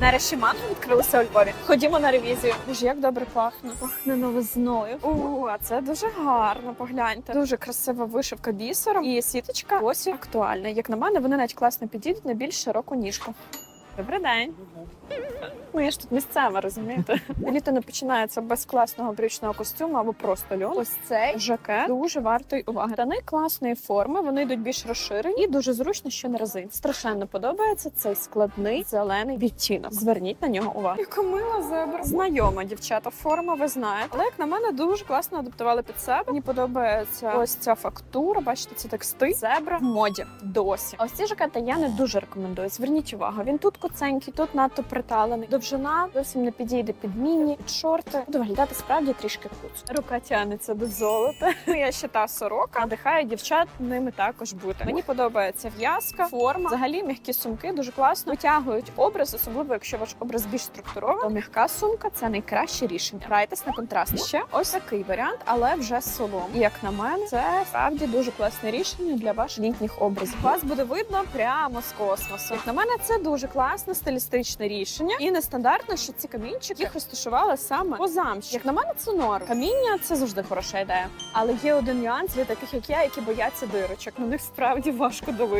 Нарешті манго відкрилися у Львові. Ходімо на ревізію. Боже, як добре пахне. Пахне новизною. У, а це дуже гарно. Погляньте. Дуже красива вишивка бісером. І сіточка ось актуальна. Як на мене, вони навіть класно підійдуть на більш широку ніжку. Добрий день. Ну, я ж тут місцева, розумієте? Літо не починається без класного брючного костюму або просто льон. Ось цей жакет дуже вартий уваги. Штани класної форми, вони йдуть більш розширені і дуже зручно, що на резині. Страшенно подобається цей складний зелений відтінок. Зверніть на нього увагу. Яка мила зебра. Знайома дівчата форма, ви знаєте. Але як на мене дуже класно адаптували під себе. Мені подобається ось ця фактура. Бачите, це текстиль. Зебра в моді досі. А ось ці жакети я не дуже рекомендую. Зверніть увагу. Він тут коценький, тут надто приталений. Довжина зовсім не підійде під міні, під шорти. Буде виглядати справді трішки куц. Рука тягнеться до золота. Я ще та сорока. Надихає дівчат ними також бути. Мені подобається в'язка, форма. Взагалі м'які сумки дуже класно витягують образ, особливо якщо ваш образ більш структурований. То м'яка сумка це найкраще рішення. Грайтесь на контраст. Ще ось такий варіант, але вже з солом. І як на мене, це справді дуже класне рішення для ваших літніх образів. Вас буде видно прямо з космосу. Як на мене, це дуже класне стилістичне рішення і нестандартно, що ці камінчики їх розташували саме по замші. Як на мене, це норм. Каміння це завжди хороша ідея. Але є один нюанс для таких, як я, які бояться дирочок. На них справді важко давити.